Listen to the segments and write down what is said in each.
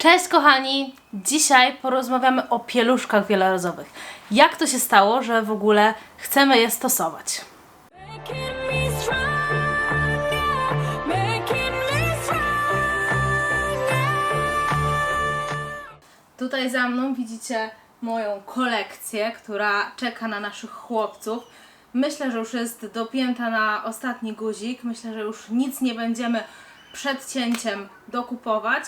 Cześć kochani! Dzisiaj porozmawiamy o pieluszkach wielorazowych. Jak to się stało, że w ogóle chcemy je stosować? Tutaj za mną widzicie moją kolekcję, która czeka na naszych chłopców. Myślę, że już jest dopięta na ostatni guzik. Myślę, że już nic nie będziemy przed cięciem dokupować,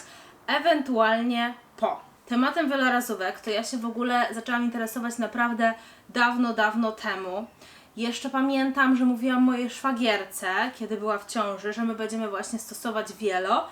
ewentualnie po. Tematem wielorazówek to ja się w ogóle zaczęłam interesować naprawdę dawno, dawno temu. Jeszcze pamiętam, że mówiłam mojej szwagierce, kiedy była w ciąży, że my będziemy właśnie stosować wielo,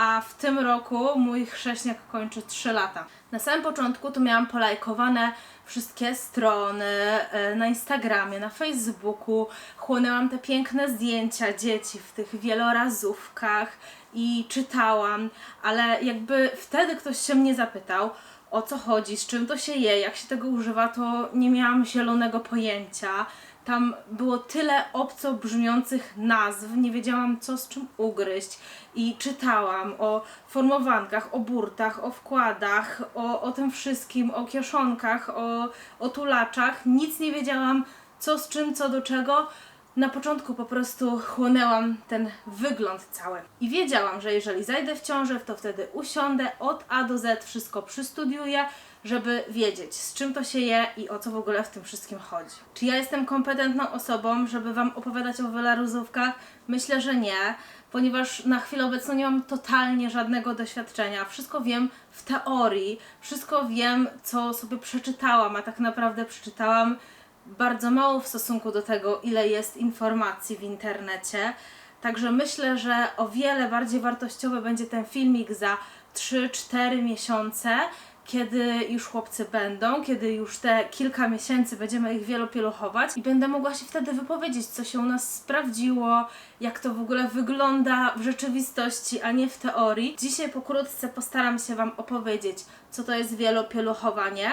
a w tym roku mój chrześniak kończy 3 lata. Na samym początku to miałam polajkowane wszystkie strony e, na Instagramie, na Facebooku. Chłonęłam te piękne zdjęcia dzieci w tych wielorazówkach i czytałam, ale jakby wtedy ktoś się mnie zapytał, o co chodzi, z czym to się je, jak się tego używa, to nie miałam zielonego pojęcia. Tam było tyle obco brzmiących nazw, nie wiedziałam co z czym ugryźć i czytałam o formowankach, o burtach, o wkładach, o, o tym wszystkim, o kieszonkach, o, o tulaczach. Nic nie wiedziałam co z czym, co do czego. Na początku po prostu chłonęłam ten wygląd cały. I wiedziałam, że jeżeli zajdę w ciążę, to wtedy usiądę od A do Z, wszystko przystudiuję, żeby wiedzieć, z czym to się je i o co w ogóle w tym wszystkim chodzi. Czy ja jestem kompetentną osobą, żeby Wam opowiadać o wielorazówkach? Myślę, że nie, ponieważ na chwilę obecną nie mam totalnie żadnego doświadczenia. Wszystko wiem w teorii, wszystko wiem, co sobie przeczytałam, a tak naprawdę przeczytałam bardzo mało w stosunku do tego, ile jest informacji w internecie. Także myślę, że o wiele bardziej wartościowy będzie ten filmik za 3-4 miesiące, kiedy już chłopcy będą, kiedy już te kilka miesięcy będziemy ich wielopieluchować i będę mogła się wtedy wypowiedzieć, co się u nas sprawdziło, jak to w ogóle wygląda w rzeczywistości, a nie w teorii. Dzisiaj pokrótce postaram się Wam opowiedzieć, co to jest wielopieluchowanie.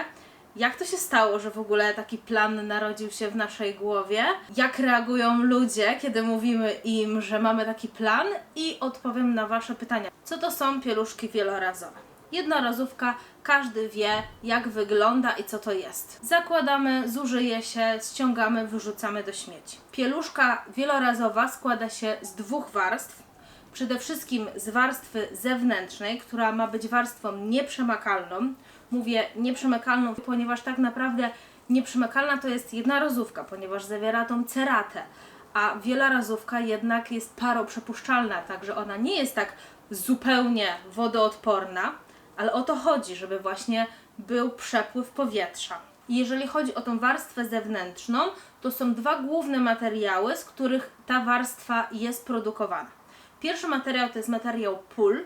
Jak to się stało, że w ogóle taki plan narodził się w naszej głowie? Jak reagują ludzie, kiedy mówimy im, że mamy taki plan? I odpowiem na Wasze pytania. Co to są pieluszki wielorazowe? Jednorazówka, każdy wie, jak wygląda i co to jest. Zakładamy, zużyje się, ściągamy, wyrzucamy do śmieci. Pieluszka wielorazowa składa się z dwóch warstw. Przede wszystkim z warstwy zewnętrznej, która ma być warstwą nieprzemakalną. Mówię nieprzemakalną, ponieważ tak naprawdę nieprzemakalna to jest jedna rozówka, ponieważ zawiera tą ceratę, a wielorazówka jednak jest paroprzepuszczalna, także ona nie jest tak zupełnie wodoodporna, ale o to chodzi, żeby właśnie był przepływ powietrza. Jeżeli chodzi o tą warstwę zewnętrzną, to są dwa główne materiały, z których ta warstwa jest produkowana. Pierwszy materiał to jest materiał pól.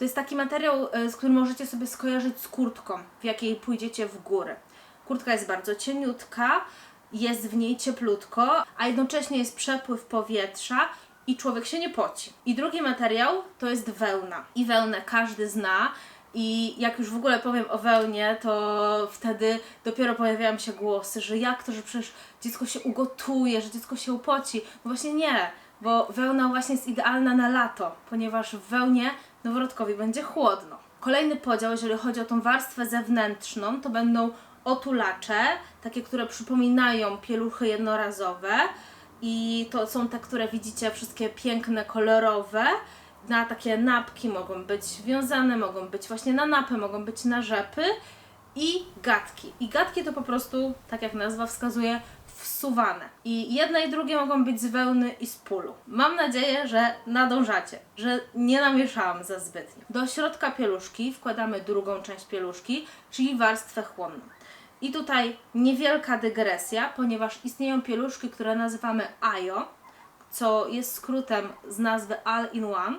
To jest taki materiał, e, z którym możecie sobie skojarzyć z kurtką, w jakiej pójdziecie w góry. Kurtka jest bardzo cieniutka, jest w niej cieplutko, a jednocześnie jest przepływ powietrza i człowiek się nie poci. I drugi materiał to jest wełna. I wełnę każdy zna. I jak już w ogóle powiem o wełnie, to wtedy dopiero pojawiają się głosy, że jak to, że przecież dziecko się ugotuje, że dziecko się upoci. No właśnie nie, bo wełna właśnie jest idealna na lato, ponieważ w wełnie noworodkowi będzie chłodno. Kolejny podział, jeżeli chodzi o tą warstwę zewnętrzną, to będą otulacze, takie, które przypominają pieluchy jednorazowe i to są te, które widzicie, wszystkie piękne, kolorowe. Na takie napki mogą być wiązane, mogą być właśnie na napy, mogą być na rzepy i gadki. I gadki to po prostu, tak jak nazwa wskazuje, wsuwane. I jedne i drugie mogą być z wełny i z pulu. Mam nadzieję, że nadążacie, że nie namieszałam za zbytnio. Do środka pieluszki wkładamy drugą część pieluszki, czyli warstwę chłonną. I tutaj niewielka dygresja, ponieważ istnieją pieluszki, które nazywamy AJO, co jest skrótem z nazwy All in One,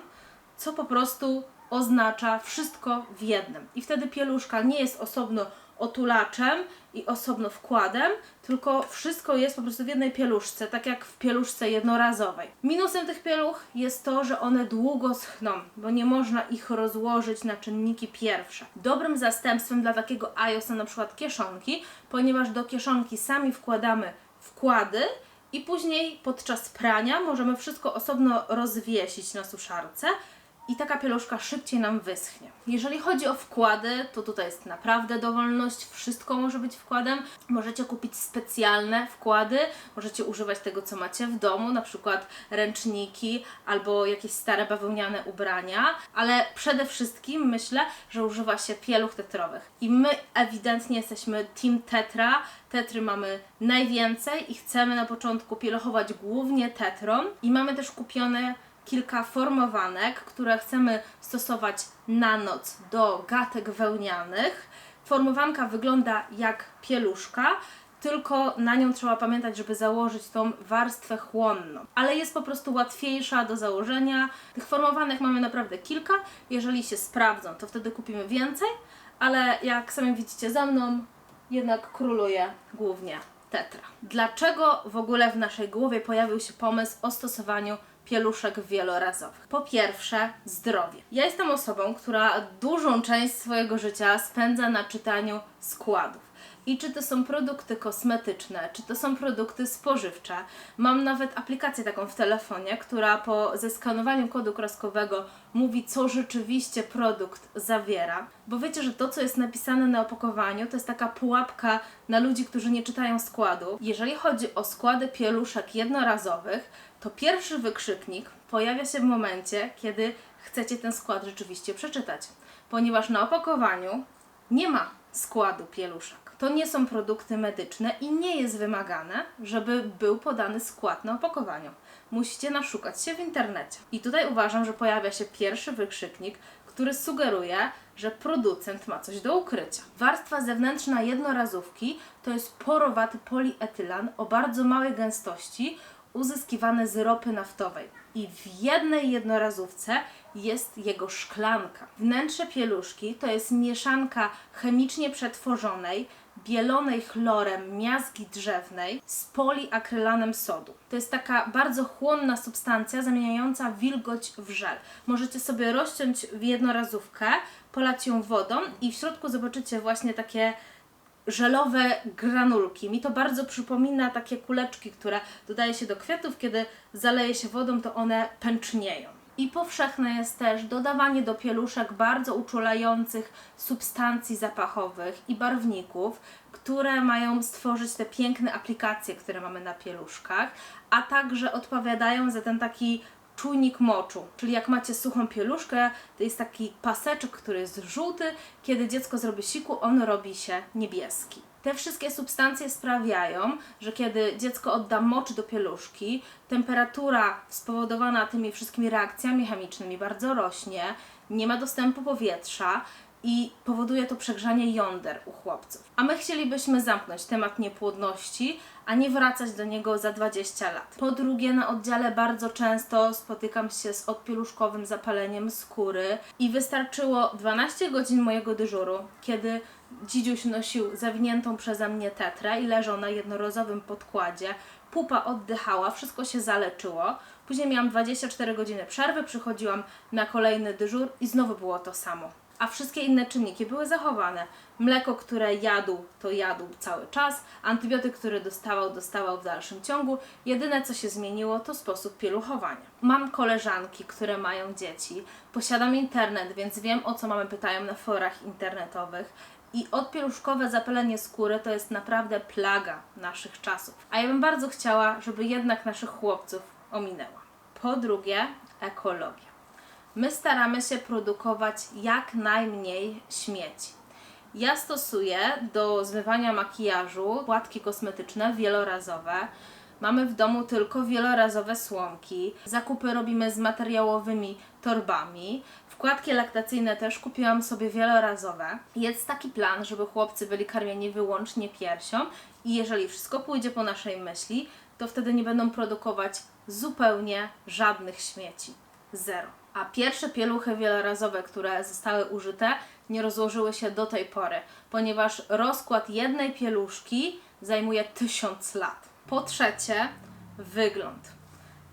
co po prostu oznacza wszystko w jednym. I wtedy pieluszka nie jest osobno otulaczem i osobno wkładem, tylko wszystko jest po prostu w jednej pieluszce, tak jak w pieluszce jednorazowej. Minusem tych pieluch jest to, że one długo schną, bo nie można ich rozłożyć na czynniki pierwsze. Dobrym zastępstwem dla takiego ajo są na przykład kieszonki, ponieważ do kieszonki sami wkładamy wkłady i później podczas prania możemy wszystko osobno rozwiesić na suszarce i taka pieluszka szybciej nam wyschnie. Jeżeli chodzi o wkłady, to tutaj jest naprawdę dowolność, wszystko może być wkładem. Możecie kupić specjalne wkłady, możecie używać tego, co macie w domu, na przykład ręczniki albo jakieś stare bawełniane ubrania, ale przede wszystkim myślę, że używa się pieluch tetrowych. I my ewidentnie jesteśmy Team Tetra. Tetry mamy najwięcej i chcemy na początku pieluchować głównie tetrą i mamy też kupione kilka formowanek, które chcemy stosować na noc do gatek wełnianych. Formowanka wygląda jak pieluszka, tylko na nią trzeba pamiętać, żeby założyć tą warstwę chłonną. Ale jest po prostu łatwiejsza do założenia. Tych formowanek mamy naprawdę kilka. Jeżeli się sprawdzą, to wtedy kupimy więcej, ale jak sami widzicie za mną, jednak króluje głównie tetra. Dlaczego w ogóle w naszej głowie pojawił się pomysł o stosowaniu pieluszek wielorazowych? Po pierwsze, zdrowie. Ja jestem osobą, która dużą część swojego życia spędza na czytaniu składów. I czy to są produkty kosmetyczne, czy to są produkty spożywcze. Mam nawet aplikację taką w telefonie, która po zeskanowaniu kodu kreskowego mówi, co rzeczywiście produkt zawiera. Bo wiecie, że to, co jest napisane na opakowaniu, to jest taka pułapka na ludzi, którzy nie czytają składu. Jeżeli chodzi o składy pieluszek jednorazowych, to pierwszy wykrzyknik pojawia się w momencie, kiedy chcecie ten skład rzeczywiście przeczytać. Ponieważ na opakowaniu nie ma składu pieluszek. To nie są produkty medyczne i nie jest wymagane, żeby był podany skład na opakowaniu. Musicie naszukać się w internecie. I tutaj uważam, że pojawia się pierwszy wykrzyknik, który sugeruje, że producent ma coś do ukrycia. Warstwa zewnętrzna jednorazówki to jest porowaty polietylan o bardzo małej gęstości, uzyskiwany z ropy naftowej. I w jednej jednorazówce jest jego szklanka. Wnętrze pieluszki to jest mieszanka chemicznie przetworzonej, bielonej chlorem miazgi drzewnej z poliakrylanem sodu. To jest taka bardzo chłonna substancja zamieniająca wilgoć w żel. Możecie sobie rozciąć w jednorazówkę, polać ją wodą i w środku zobaczycie właśnie takie żelowe granulki. Mi to bardzo przypomina takie kuleczki, które dodaje się do kwiatów, kiedy zaleje się wodą, to one pęcznieją. I powszechne jest też dodawanie do pieluszek bardzo uczulających substancji zapachowych i barwników, które mają stworzyć te piękne aplikacje, które mamy na pieluszkach, a także odpowiadają za ten taki czujnik moczu. Czyli jak macie suchą pieluszkę, to jest taki paseczek, który jest żółty, kiedy dziecko zrobi siku, on robi się niebieski. Te wszystkie substancje sprawiają, że kiedy dziecko odda mocz do pieluszki, temperatura spowodowana tymi wszystkimi reakcjami chemicznymi bardzo rośnie, nie ma dostępu powietrza i powoduje to przegrzanie jąder u chłopców. A my chcielibyśmy zamknąć temat niepłodności, a nie wracać do niego za 20 lat. Po drugie, na oddziale bardzo często spotykam się z odpieluszkowym zapaleniem skóry i wystarczyło 12 godzin mojego dyżuru, kiedy dzidziuś nosił zawiniętą przeze mnie tetrę i leżał na jednorazowym podkładzie, pupa oddychała, wszystko się zaleczyło. Później miałam 24 godziny przerwy, przychodziłam na kolejny dyżur i znowu było to samo. A wszystkie inne czynniki były zachowane. Mleko, które jadł, to jadł cały czas. Antybiotyk, który dostawał, dostawał w dalszym ciągu. Jedyne, co się zmieniło, to sposób pieluchowania. Mam koleżanki, które mają dzieci. Posiadam internet, więc wiem, o co mamy pytają na forach internetowych. I odpieluszkowe zapalenie skóry to jest naprawdę plaga naszych czasów. A ja bym bardzo chciała, żeby jednak naszych chłopców ominęła. Po drugie, ekologia. My staramy się produkować jak najmniej śmieci. Ja stosuję do zmywania makijażu płatki kosmetyczne wielorazowe. Mamy w domu tylko wielorazowe słomki. Zakupy robimy z materiałowymi torbami. Wkładki laktacyjne też kupiłam sobie wielorazowe. Jest taki plan, żeby chłopcy byli karmieni wyłącznie piersią i jeżeli wszystko pójdzie po naszej myśli, to wtedy nie będą produkować zupełnie żadnych śmieci. Zero. A pierwsze pieluchy wielorazowe, które zostały użyte, nie rozłożyły się do tej pory, ponieważ rozkład jednej pieluszki zajmuje tysiąc lat. Po trzecie, wygląd.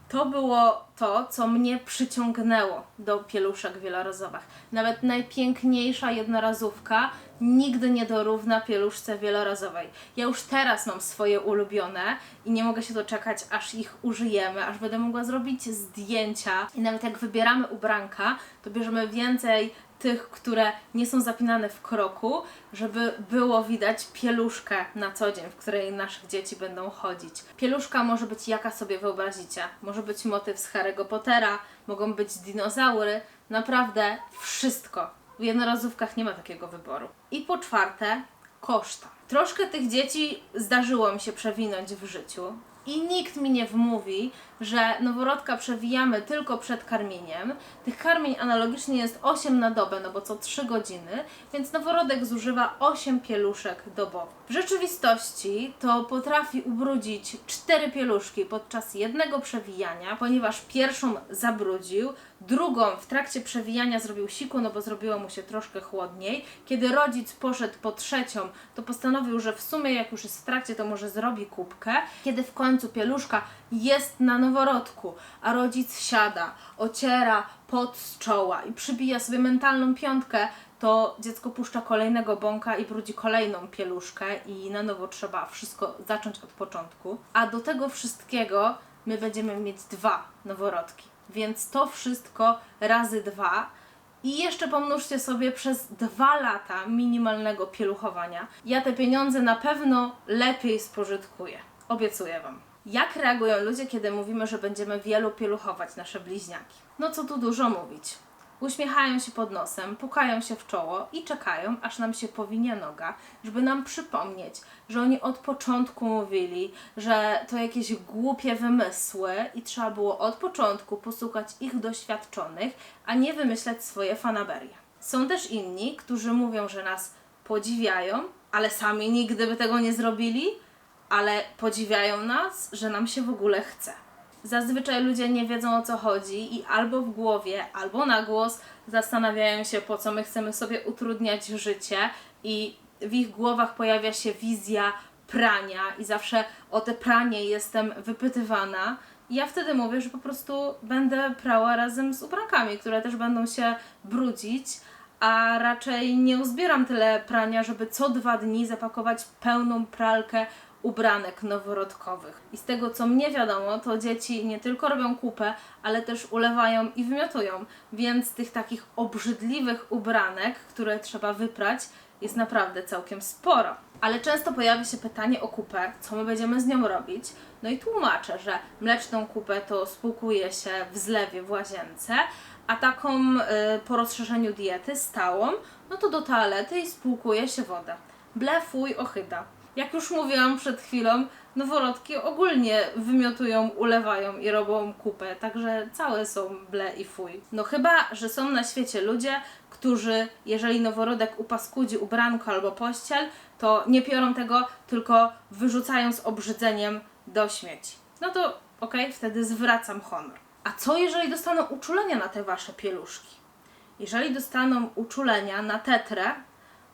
To było to, co mnie przyciągnęło do pieluszek wielorazowych. Nawet najpiękniejsza jednorazówka nigdy nie dorówna pieluszce wielorazowej. Ja już teraz mam swoje ulubione i nie mogę się doczekać, aż ich użyjemy, aż będę mogła zrobić zdjęcia. I nawet jak wybieramy ubranka, to bierzemy więcej tych, które nie są zapinane w kroku, żeby było widać pieluszkę na co dzień, w której naszych dzieci będą chodzić. Pieluszka może być jaka sobie wyobrazicie. Może być motyw z Harry'ego Pottera, mogą być dinozaury, naprawdę wszystko. W jednorazówkach nie ma takiego wyboru. I po czwarte, koszta. Troszkę tych dzieci zdarzyło mi się przewinąć w życiu. I nikt mi nie wmówi, że noworodka przewijamy tylko przed karmieniem. Tych karmień analogicznie jest 8 na dobę, no bo co 3 godziny, więc noworodek zużywa 8 pieluszek dobowo. W rzeczywistości to potrafi ubrudzić 4 pieluszki podczas jednego przewijania, ponieważ pierwszą zabrudził, drugą w trakcie przewijania zrobił siku, no bo zrobiło mu się troszkę chłodniej. Kiedy rodzic poszedł po trzecią, to postanowił, że w sumie jak już jest w trakcie, to może zrobi kubkę. Kiedy w końcu pieluszka jest na noworodku, a rodzic siada, ociera pot z czoła i przybija sobie mentalną piątkę, to dziecko puszcza kolejnego bąka i brudzi kolejną pieluszkę i na nowo trzeba wszystko zacząć od początku. A do tego wszystkiego my będziemy mieć dwa noworodki. Więc to wszystko razy dwa i jeszcze pomnóżcie sobie przez dwa lata minimalnego pieluchowania. Ja te pieniądze na pewno lepiej spożytkuję. Obiecuję Wam. Jak reagują ludzie, kiedy mówimy, że będziemy wielu pieluchować nasze bliźniaki? No co tu dużo mówić. Uśmiechają się pod nosem, pukają się w czoło i czekają, aż nam się powinie noga, żeby nam przypomnieć, że oni od początku mówili, że to jakieś głupie wymysły i trzeba było od początku posłuchać ich doświadczonych, a nie wymyślać swoje fanaberie. Są też inni, którzy mówią, że nas podziwiają, ale sami nigdy by tego nie zrobili, ale podziwiają nas, że nam się w ogóle chce. Zazwyczaj ludzie nie wiedzą o co chodzi i albo w głowie, albo na głos zastanawiają się, po co my chcemy sobie utrudniać życie, i w ich głowach pojawia się wizja prania, i zawsze o te pranie jestem wypytywana. I ja wtedy mówię, że po prostu będę prała razem z ubrankami, które też będą się brudzić, a raczej nie uzbieram tyle prania, żeby co dwa dni zapakować pełną pralkę ubranek noworodkowych. I z tego co mnie wiadomo, to dzieci nie tylko robią kupę, ale też ulewają i wymiotują, więc tych takich obrzydliwych ubranek, które trzeba wyprać, jest naprawdę całkiem sporo. Ale często pojawia się pytanie o kupę, co my będziemy z nią robić. No i tłumaczę, że mleczną kupę to spłukuje się w zlewie w łazience, a taką y, po rozszerzeniu diety stałą, no to do toalety i spłukuje się wodę. Blefuj ochyda. Jak już mówiłam przed chwilą, noworodki ogólnie wymiotują, ulewają i robią kupę, także całe są ble i fuj. No chyba, że są na świecie ludzie, którzy, jeżeli noworodek upaskudzi ubranko albo pościel, to nie piorą tego, tylko wyrzucają z obrzydzeniem do śmieci. No to okej, wtedy zwracam honor. A co jeżeli dostaną uczulenia na te wasze pieluszki? Jeżeli dostaną uczulenia na tetrę,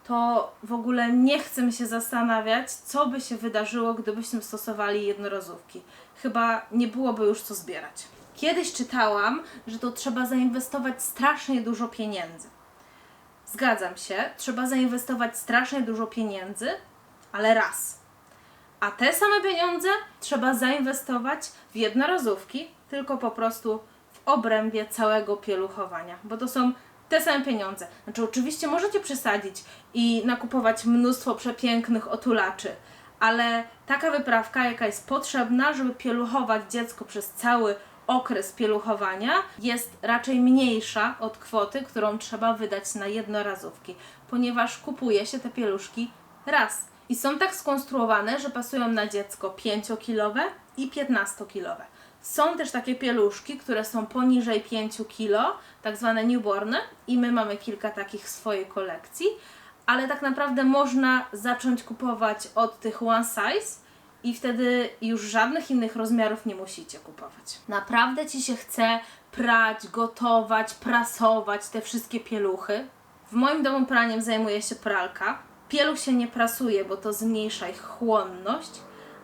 to w ogóle nie chcę mi się zastanawiać, co by się wydarzyło, gdybyśmy stosowali jednorazówki. Chyba nie byłoby już co zbierać. Kiedyś czytałam, że to trzeba zainwestować strasznie dużo pieniędzy. Zgadzam się, trzeba zainwestować strasznie dużo pieniędzy, ale raz. A te same pieniądze trzeba zainwestować w jednorazówki, tylko po prostu w obrębie całego pieluchowania, bo to są te same pieniądze. Znaczy, oczywiście możecie przesadzić i nakupować mnóstwo przepięknych otulaczy, ale taka wyprawka, jaka jest potrzebna, żeby pieluchować dziecko przez cały okres pieluchowania, jest raczej mniejsza od kwoty, którą trzeba wydać na jednorazówki, ponieważ kupuje się te pieluszki raz. I są tak skonstruowane, że pasują na dziecko 5-kilowe i 15-kilowe. Są też takie pieluszki, które są poniżej 5 kg, tak zwane newborny, i my mamy kilka takich w swojej kolekcji, ale tak naprawdę można zacząć kupować od tych one size i wtedy już żadnych innych rozmiarów nie musicie kupować. Naprawdę Ci się chce prać, gotować, prasować te wszystkie pieluchy? W moim domu praniem zajmuje się pralka. Pieluch się nie prasuje, bo to zmniejsza ich chłonność,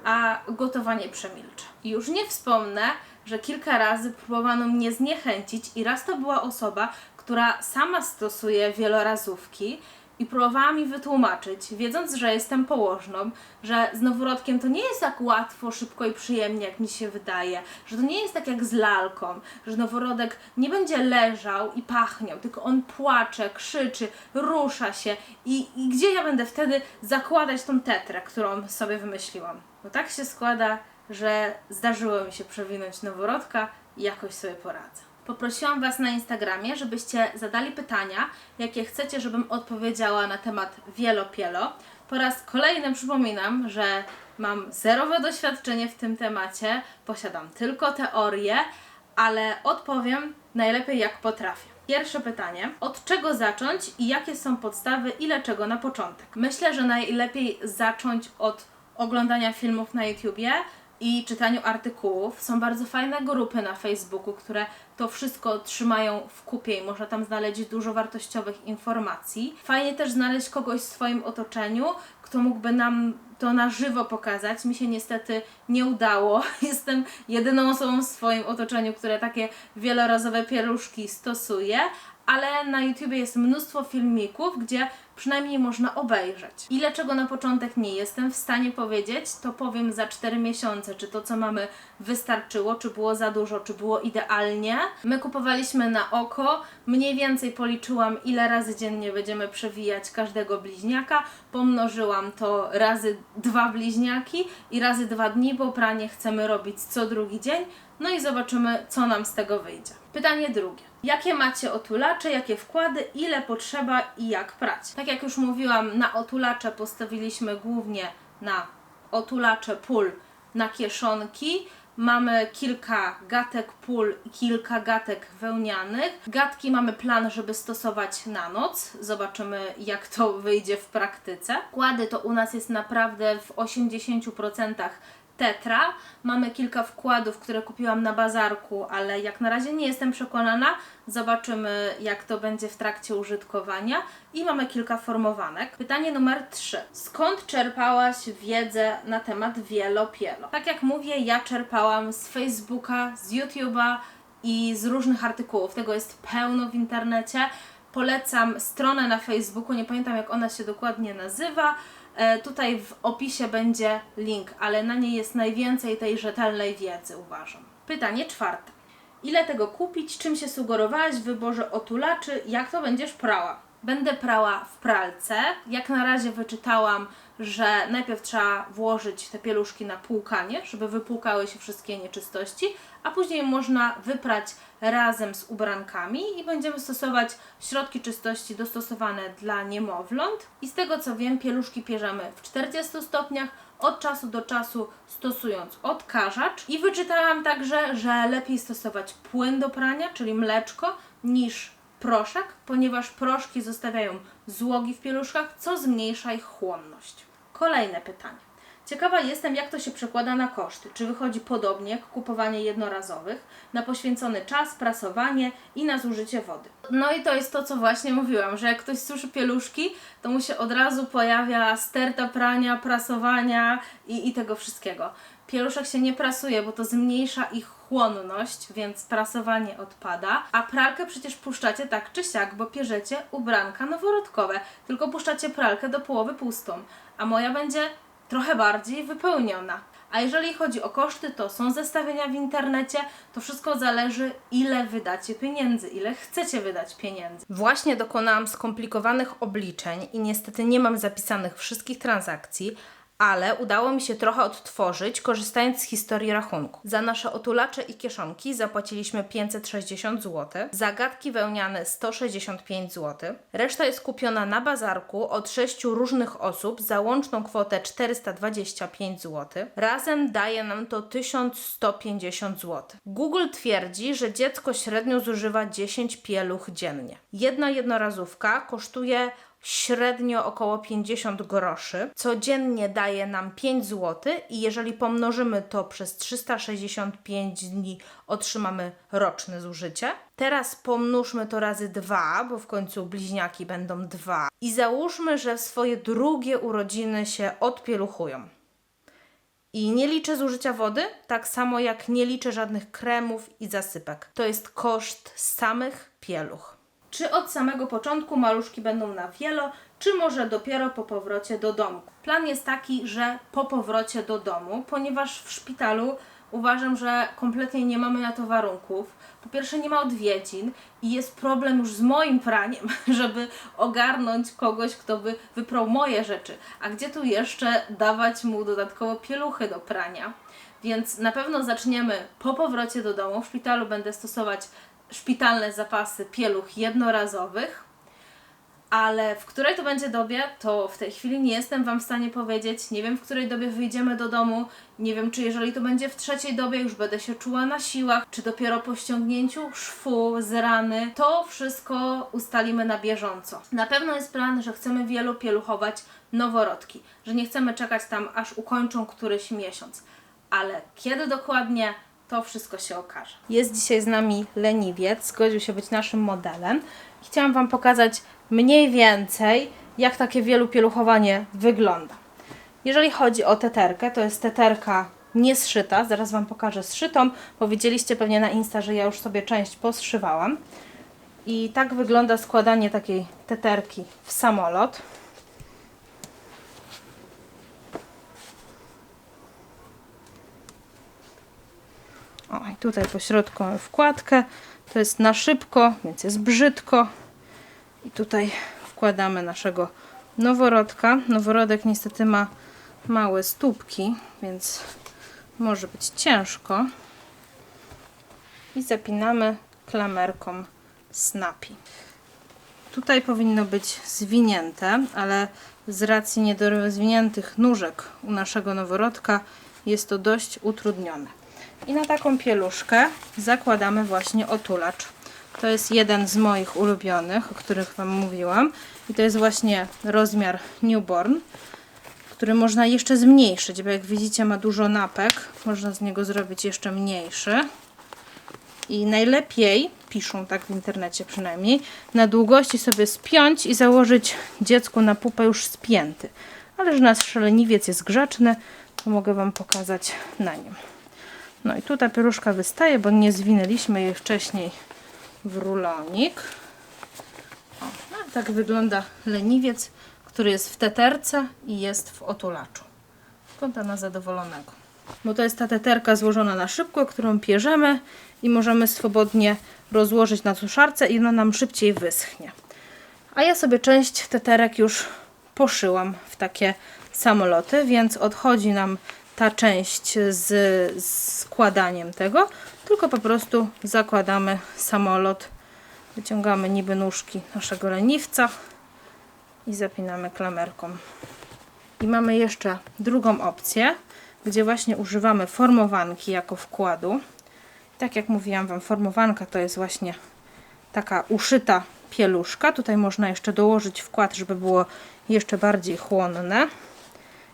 a gotowanie przemilczę. Już nie wspomnę, że kilka razy próbowano mnie zniechęcić i raz to była osoba, która sama stosuje wielorazówki i próbowała mi wytłumaczyć, wiedząc, że jestem położną, że z noworodkiem to nie jest tak łatwo, szybko i przyjemnie, jak mi się wydaje, że to nie jest tak jak z lalką, że noworodek nie będzie leżał i pachniał, tylko on płacze, krzyczy, rusza się i, i gdzie ja będę wtedy zakładać tą tetrę, którą sobie wymyśliłam. Bo tak się składa, że zdarzyło mi się przewinąć noworodka i jakoś sobie poradzę. Poprosiłam Was na Instagramie, żebyście zadali pytania, jakie chcecie, żebym odpowiedziała na temat wielopielo. Po raz kolejny przypominam, że mam zerowe doświadczenie w tym temacie, posiadam tylko teorię, ale odpowiem najlepiej jak potrafię. Pierwsze pytanie: od czego zacząć i jakie są podstawy, ile czego na początek? Myślę, że najlepiej zacząć od oglądania filmów na YouTubie i czytaniu artykułów. Są bardzo fajne grupy na Facebooku, które to wszystko trzymają w kupie i można tam znaleźć dużo wartościowych informacji. Fajnie też znaleźć kogoś w swoim otoczeniu, kto mógłby nam to na żywo pokazać. Mi się niestety nie udało. Jestem jedyną osobą w swoim otoczeniu, które takie wielorazowe pieluszki stosuje, ale na YouTubie jest mnóstwo filmików, gdzie przynajmniej można obejrzeć. Ile czego na początek nie jestem w stanie powiedzieć, to powiem za 4 miesiące, czy to co mamy wystarczyło, czy było za dużo, czy było idealnie. My kupowaliśmy na oko, mniej więcej policzyłam ile razy dziennie będziemy przewijać każdego bliźniaka, pomnożyłam to razy dwa bliźniaki i razy dwa dni, bo pranie chcemy robić co drugi dzień, no i zobaczymy co nam z tego wyjdzie. Pytanie drugie. Jakie macie otulacze, jakie wkłady, ile potrzeba i jak prać? Tak jak już mówiłam, na otulacze postawiliśmy głównie na otulacze pól na kieszonki. Mamy kilka gatek pól i kilka gatek wełnianych. Gatki mamy plan, żeby stosować na noc. Zobaczymy, jak to wyjdzie w praktyce. Kłady to u nas jest naprawdę w 80% tetra. Mamy kilka wkładów, które kupiłam na bazarku, ale jak na razie nie jestem przekonana. Zobaczymy, jak to będzie w trakcie użytkowania. I mamy kilka formowanek. Pytanie numer 3. Skąd czerpałaś wiedzę na temat wielopielo? Tak jak mówię, ja czerpałam z Facebooka, z YouTube'a i z różnych artykułów. Tego jest pełno w internecie. Polecam stronę na Facebooku, nie pamiętam jak ona się dokładnie nazywa. E, tutaj w opisie będzie link, ale na niej jest najwięcej tej rzetelnej wiedzy, uważam. Pytanie czwarte. Ile tego kupić? Czym się sugerowałaś w wyborze otulaczy? Jak to będziesz prała? Będę prała w pralce. Jak na razie wyczytałam, że najpierw trzeba włożyć te pieluszki na płukanie, żeby wypłukały się wszystkie nieczystości, a później można wyprać razem z ubrankami i będziemy stosować środki czystości dostosowane dla niemowląt. I z tego co wiem, pieluszki pierzemy w 40 stopniach, od czasu do czasu stosując odkażacz. I wyczytałam także, że lepiej stosować płyn do prania, czyli mleczko, niż proszek, ponieważ proszki zostawiają złogi w pieluszkach, co zmniejsza ich chłonność. Kolejne pytanie. Ciekawa jestem, jak to się przekłada na koszty. Czy wychodzi podobnie jak kupowanie jednorazowych, na poświęcony czas, prasowanie i na zużycie wody. No i to jest to, co właśnie mówiłam, że jak ktoś suszy pieluszki, to mu się od razu pojawia sterta prania, prasowania i, i tego wszystkiego. Pieluszek się nie prasuje, bo to zmniejsza ich chłonność, więc prasowanie odpada. A pralkę przecież puszczacie tak czy siak, bo pierzecie ubranka noworodkowe, tylko puszczacie pralkę do połowy pustą, a moja będzie trochę bardziej wypełniona. A jeżeli chodzi o koszty, to są zestawienia w internecie. To wszystko zależy, ile wydacie pieniędzy, ile chcecie wydać pieniędzy. Właśnie dokonałam skomplikowanych obliczeń i niestety nie mam zapisanych wszystkich transakcji, ale udało mi się trochę odtworzyć, korzystając z historii rachunku. Za nasze otulacze i kieszonki zapłaciliśmy 560 zł, za gadki wełniane 165 zł. Reszta jest kupiona na bazarku od sześciu różnych osób za łączną kwotę 425 zł. Razem daje nam to 1150 zł. Google twierdzi, że dziecko średnio zużywa 10 pieluch dziennie. Jedna jednorazówka kosztuje średnio około 50 groszy. Codziennie daje nam 5 zł i jeżeli pomnożymy to przez 365 dni, otrzymamy roczne zużycie. Teraz pomnóżmy to razy 2, bo w końcu bliźniaki będą 2 i załóżmy, że w swoje drugie urodziny się odpieluchują. I nie liczę zużycia wody, tak samo jak nie liczę żadnych kremów i zasypek. To jest koszt samych pieluch. Czy od samego początku maluszki będą na wielo, czy może dopiero po powrocie do domu? Plan jest taki, że po powrocie do domu, ponieważ w szpitalu uważam, że kompletnie nie mamy na to warunków. Po pierwsze, nie ma odwiedzin i jest problem już z moim praniem, żeby ogarnąć kogoś, kto by wyprał moje rzeczy. A gdzie tu jeszcze dawać mu dodatkowo pieluchy do prania? Więc na pewno zaczniemy po powrocie do domu. W szpitalu będę stosować szpitalne zapasy pieluch jednorazowych. Ale w której to będzie dobie, to w tej chwili nie jestem Wam w stanie powiedzieć. Nie wiem, w której dobie wyjdziemy do domu. Nie wiem, czy jeżeli to będzie w trzeciej dobie, już będę się czuła na siłach, czy dopiero po ściągnięciu szwu z rany. To wszystko ustalimy na bieżąco. Na pewno jest plan, że chcemy wielu pieluchować noworodki, że nie chcemy czekać tam, aż ukończą któryś miesiąc. Ale kiedy dokładnie, to wszystko się okaże. Jest dzisiaj z nami leniwiec, zgodził się być naszym modelem. Chciałam Wam pokazać mniej więcej, jak takie wielu pieluchowanie wygląda. Jeżeli chodzi o teterkę, to jest teterka nieszyta. Zaraz Wam pokażę zszytą, bo widzieliście pewnie na Insta, że ja już sobie część poszywałam. I tak wygląda składanie takiej teterki w samolot. O, i tutaj po środku mamy wkładkę. To jest na szybko, więc jest brzydko. I tutaj wkładamy naszego noworodka. Noworodek niestety ma małe stópki, więc może być ciężko. I zapinamy klamerką snapi. Tutaj powinno być zwinięte, ale z racji niedorozwiniętych nóżek u naszego noworodka jest to dość utrudnione. I na taką pieluszkę zakładamy właśnie otulacz. To jest jeden z moich ulubionych, o których Wam mówiłam. I to jest właśnie rozmiar newborn, który można jeszcze zmniejszyć, bo jak widzicie ma dużo napek. Można z niego zrobić jeszcze mniejszy. I najlepiej, piszą tak w internecie przynajmniej, na długości sobie spiąć i założyć dziecku na pupę już spięty. Ale że nasz leniwiec jest grzeczny, to mogę Wam pokazać na nim. No i tutaj pieluszka wystaje, bo nie zwinęliśmy jej wcześniej w rulonik. O, no, tak wygląda leniwiec, który jest w teterce i jest w otulaczu. Wygląda na zadowolonego. Bo to jest ta teterka złożona na szybko, którą pierzemy i możemy swobodnie rozłożyć na suszarce i ona nam szybciej wyschnie. A ja sobie część teterek już poszyłam w takie samoloty, więc odchodzi nam ta część z, składaniem tego, tylko po prostu zakładamy samolot, wyciągamy niby nóżki naszego leniwca i zapinamy klamerką. I mamy jeszcze drugą opcję, gdzie właśnie używamy formowanki jako wkładu. Tak jak mówiłam Wam, formowanka to jest właśnie taka uszyta pieluszka. Tutaj można jeszcze dołożyć wkład, żeby było jeszcze bardziej chłonne.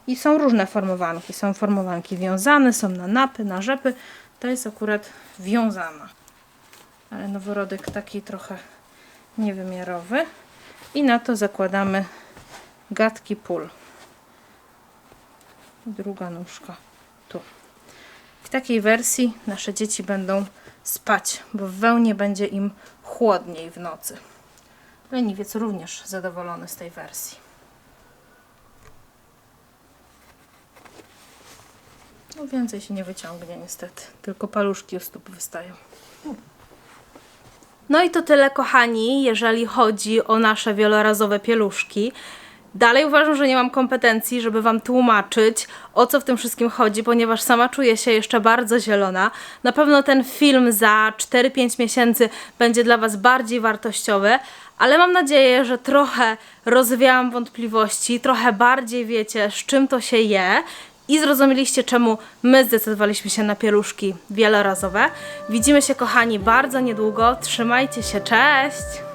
I są różne formowanki. Są formowanki wiązane, są na napy, na rzepy. To jest akurat wiązana. Ale noworodek taki trochę niewymiarowy. I na to zakładamy gadki pól. Druga nóżka tu. W takiej wersji nasze dzieci będą spać, bo w wełnie będzie im chłodniej w nocy. Leniwiec również zadowolony z tej wersji. No więcej się nie wyciągnie niestety, tylko paluszki u stóp wystają. No i to tyle kochani, jeżeli chodzi o nasze wielorazowe pieluszki. Dalej uważam, że nie mam kompetencji, żeby Wam tłumaczyć, o co w tym wszystkim chodzi, ponieważ sama czuję się jeszcze bardzo zielona. Na pewno ten film za 4-5 miesięcy będzie dla Was bardziej wartościowy, ale mam nadzieję, że trochę rozwiałam wątpliwości, trochę bardziej wiecie, z czym to się je i zrozumieliście, czemu my zdecydowaliśmy się na pieluszki wielorazowe. Widzimy się, kochani, bardzo niedługo. Trzymajcie się, cześć!